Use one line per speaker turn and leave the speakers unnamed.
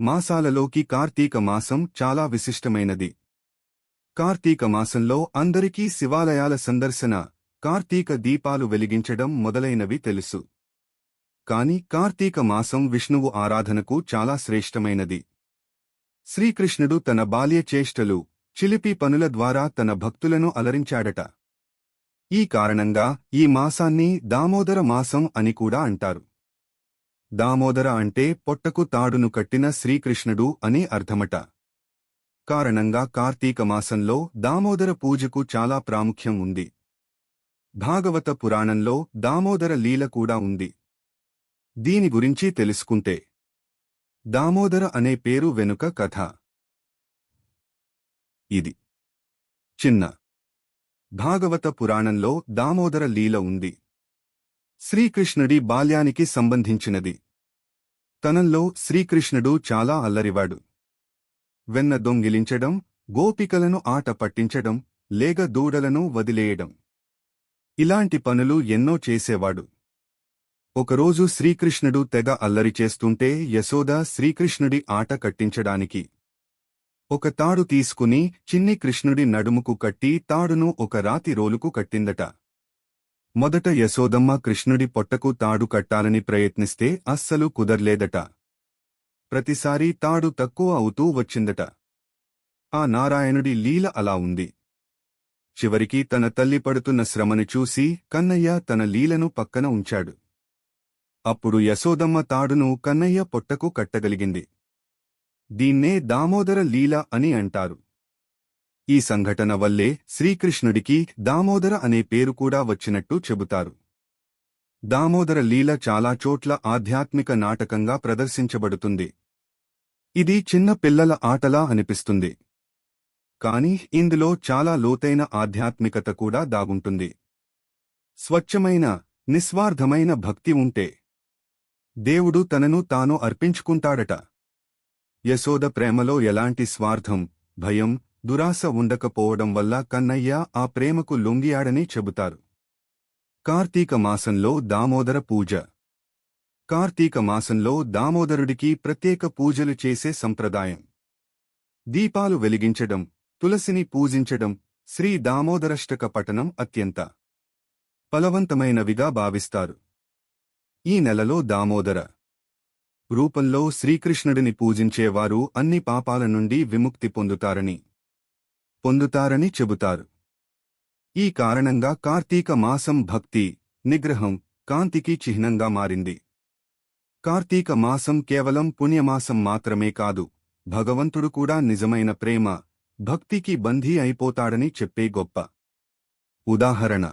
మాసాలలోకి కార్తీక మాసం చాలా విశిష్టమైనది. కార్తీక మాసంలో అందరికీ శివాలయాల సందర్శన కార్తీక దీపాలు వెలిగించడం మొదలైనవి తెలుసు. కాని కార్తీక మాసం విష్ణువు ఆరాధనకు చాలా శ్రేష్టమైనది. శ్రీకృష్ణుడు తన బాల్య చేష్టలు చిలిపి పనుల ద్వారా తన భక్తులను అలరించాడట. ఈ కారణంగా ఈ మాసాన్ని దామోదర మాసం అని కూడా అంటారు. దామోదర అంటే పొట్టకు తాడును కట్టిన శ్రీకృష్ణుడు అని అర్థమట. కారణంగా కార్తీక మాసంలో దామోదర పూజకు చాలా ప్రాముఖ్యం ఉంది. భాగవత పురాణంలో దామోదర లీల కూడా ఉంది. దీని గురించి తెలుసుకుంటే. దామోదర అనే పేరు వెనుక కథ. ఇది. చిన్న. భాగవత పురాణంలో దామోదర లీల ఉంది. శ్రీకృష్ణుడి బాల్యానికి సంబంధించినది. తనంలో శ్రీకృష్ణుడు చాలా అల్లరివాడు. వెన్న దొంగిలించడం గోపికలను ఆట పట్టించడం లేగ దూడలను వదిలేయడం. ఇలాంటి పనులు ఎన్నో చేసేవాడు. ఒకరోజు శ్రీకృష్ణుడు తెగ అల్లరి చేస్తుంటే యశోద శ్రీకృష్ణుడి ఆట కట్టించడానికి ఒక తాడు తీసుకుని చిన్ని కృష్ణుడి నడుముకు కట్టి తాడును ఒక రాతి రోలుకు కట్టిందట. మొదట యశోదమ్మ కృష్ణుడి పొట్టకు తాడు కట్టాలని ప్రయత్నిస్తే అస్సలు కుదర్లేదట. ప్రతిసారీ తాడు తక్కువ అవుతూ వచ్చిందట. ఆ నారాయణుడి లీల అలా ఉంది. చివరికి తన తల్లి పడుతున్న శ్రమను చూసి కన్నయ్య తన లీలను పక్కన ఉంచాడు. అప్పుడు యశోదమ్మ తాడును కన్నయ్య పొట్టకు కట్టగలిగింది. దీన్నే దామోదర లీల అని అంటారు. ఈ సంఘటన వల్లే శ్రీకృష్ణుడికి దామోదర అనే పేరు కూడా వచ్చినట్టు చెబుతారు. దామోదర లీల చాలా చోట్ల ఆధ్యాత్మిక నాటకంగా ప్రదర్శించబడుతుంది. ఇది చిన్న పిల్లల ఆటలా అనిపిస్తుంది. కాని ఇందులో చాలా లోతైన ఆధ్యాత్మికత కూడా దాగుంటుంది. స్వచ్ఛమైన నిస్వార్థమైన భక్తి ఉంటే దేవుడు తనను తాను అర్పించుకుంటాడట. యశోద ప్రేమలో ఎలాంటి స్వార్థం భయం దురాశ ఉండకపోవడం వల్ల కన్నయ్య ఆ ప్రేమకు లొంగియాడని చెబుతారు. కార్తీక మాసంలో దామోదర పూజ. కార్తీక మాసంలో దామోదరుడికి ప్రత్యేక పూజలు చేసే సంప్రదాయం. దీపాలు వెలిగించడం తులసిని పూజించడం శ్రీ దామోదరష్టక పఠనం అత్యంత ఫలవంతమైనవిగా భావిస్తారు. ఈ నెలలో దామోదర రూపంలో శ్రీకృష్ణుడిని పూజించేవారు అన్ని పాపాల నుండి విముక్తి పొందుతారని పొందుతారని చెబుతారు. ఈ కారణంగా కార్తీక మాసం భక్తి నిగ్రహం కాంతికి చిహ్నంగా మారింది. కార్తీక మాసం కేవలం పుణ్యమాసం మాత్రమే కాదు భగవంతుడు కూడా నిజమైన ప్రేమ భక్తికి బంధీ అయిపోతాడని చెప్పే గొప్ప. ఉదాహరణ